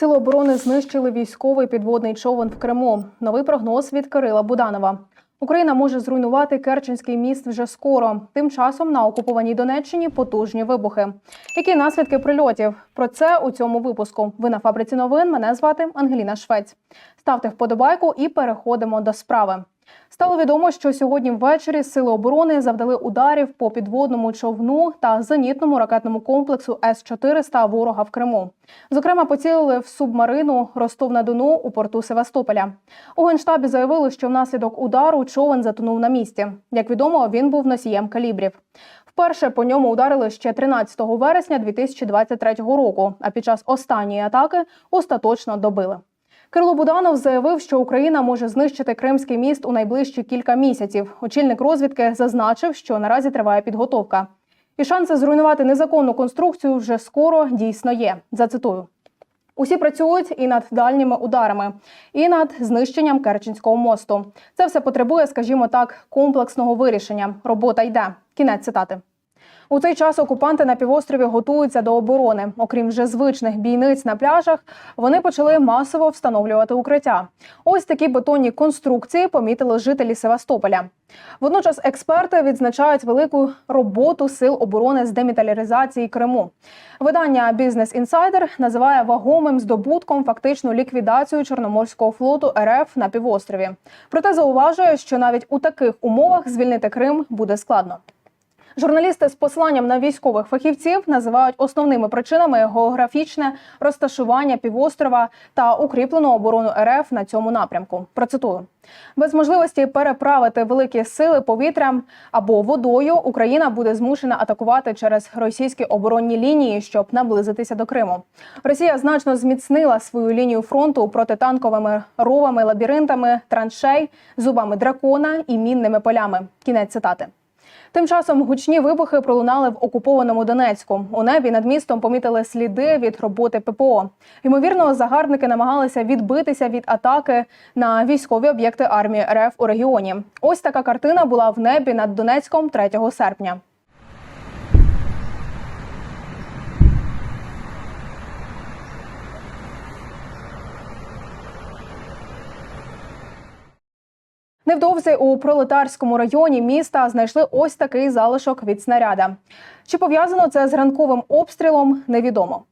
Сили оборони знищили військовий підводний човен в Криму. Новий прогноз від Кирила Буданова. Україна може зруйнувати Керченський міст вже скоро. Тим часом на окупованій Донеччині потужні вибухи. Які наслідки прильотів? Про це у цьому випуску. Ви на фабриці новин. Мене звати Ангеліна Швець. Ставте вподобайку і переходимо до справи. Стало відомо, що сьогодні ввечері сили оборони завдали ударів по підводному човну та зенітному ракетному комплексу С-400 ворога в Криму. Зокрема, поцілили в субмарину Ростов-на-Дону у порту Севастополя. У генштабі заявили, що внаслідок удару човен затонув на місці. Як відомо, він був носієм калібрів. Вперше по ньому ударили ще 13 вересня 2023 року. А під час останньої атаки остаточно добили. Кирило Буданов заявив, що Україна може знищити Кримський міст у найближчі кілька місяців. Очільник розвідки зазначив, що наразі триває підготовка. І шанси зруйнувати незаконну конструкцію вже скоро дійсно є. Зацитую. Усі працюють і над дальніми ударами, і над знищенням Керченського мосту. Це все потребує, скажімо так, комплексного вирішення. Робота йде. Кінець цитати. У цей час окупанти на півострові готуються до оборони. Окрім вже звичних бійниць на пляжах, вони почали масово встановлювати укриття. Ось такі бетонні конструкції помітили жителі Севастополя. Водночас експерти відзначають велику роботу сил оборони з деміталяризації Криму. Видання Business Insider називає вагомим здобутком фактичну ліквідацію Чорноморського флоту РФ на півострові. Проте зауважує, що навіть у таких умовах звільнити Крим буде складно. Журналісти з посланням на військових фахівців називають основними причинами географічне розташування півострова та укріплену оборону РФ на цьому напрямку. Процитую. Без можливості переправити великі сили повітрям або водою Україна буде змушена атакувати через російські оборонні лінії, щоб наблизитися до Криму. Росія значно зміцнила свою лінію фронту протитанковими ровами, лабіринтами, траншей, зубами дракона і мінними полями. Кінець цитати. Тим часом гучні вибухи пролунали в окупованому Донецьку. У небі над містом помітили сліди від роботи ППО. Ймовірно, загарбники намагалися відбитися від атаки на військові об'єкти армії РФ у регіоні. Ось така картина була в небі над Донецьком 3 серпня. Невдовзі у пролетарському районі міста знайшли ось такий залишок від снаряда. Чи пов'язано це з ранковим обстрілом, невідомо.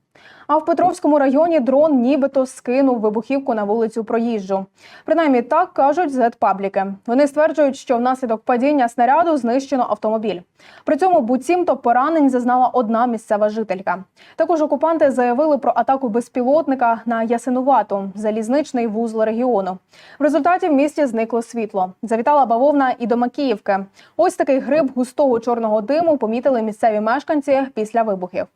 А в Петровському районі дрон нібито скинув вибухівку на вулицю проїжджу. Принаймні так кажуть зетпабліки. Вони стверджують, що внаслідок падіння снаряду знищено автомобіль. При цьому буцімто поранень зазнала одна місцева жителька. Також окупанти заявили про атаку безпілотника на Ясинувату, залізничний вузол регіону. В результаті в місті зникло світло. Завітала бавовна і до Макіївки. Ось такий гриб густого чорного диму помітили місцеві мешканці після вибухів.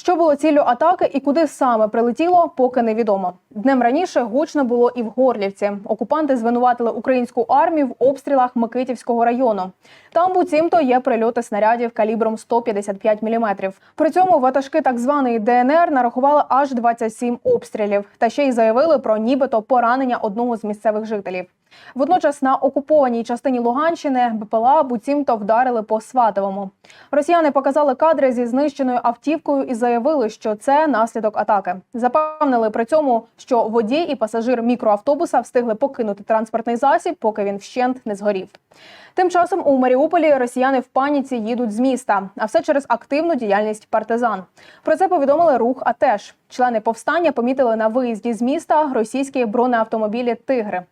Що було ціллю атаки і куди саме прилетіло, поки невідомо. Днем раніше гучно було і в Горлівці. Окупанти звинуватили українську армію в обстрілах Микитівського району. Там буцімто є прильоти снарядів калібром 155 мм. При цьому ватажки так званої ДНР нарахували аж 27 обстрілів, та ще й заявили про нібито поранення одного з місцевих жителів. Водночас на окупованій частині Луганщини БПЛА буцімто вдарили по Сватовому. Росіяни показали кадри зі знищеною автівкою і заявили, що це наслідок атаки. Запевнили при цьому, що водій і пасажир мікроавтобуса встигли покинути транспортний засіб, поки він вщент не згорів. Тим часом у Маріуполі росіяни в паніці їдуть з міста, а все через активну діяльність партизан. Про це повідомили рух. АТЕШ. члени повстання помітили на виїзді з міста російські бронеавтомобілі Тигри.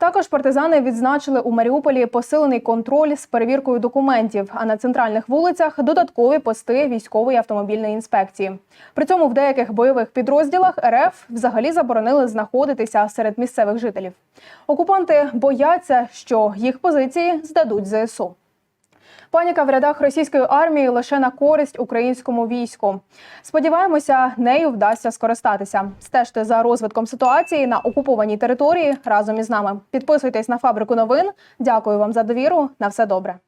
Також партизани відзначили у Маріуполі посилений контроль з перевіркою документів, а на центральних вулицях додаткові пости військової автомобільної інспекції. При цьому в деяких бойових підрозділах РФ взагалі заборонили знаходитися серед місцевих жителів. Окупанти бояться, що їх позиції здадуть ЗСУ. Паніка в рядах російської армії лише на користь українському війську. Сподіваємося, нею вдасться скористатися. Стежте за розвитком ситуації на окупованій території разом із нами. Підписуйтесь на фабрику новин. Дякую вам за довіру. На все добре.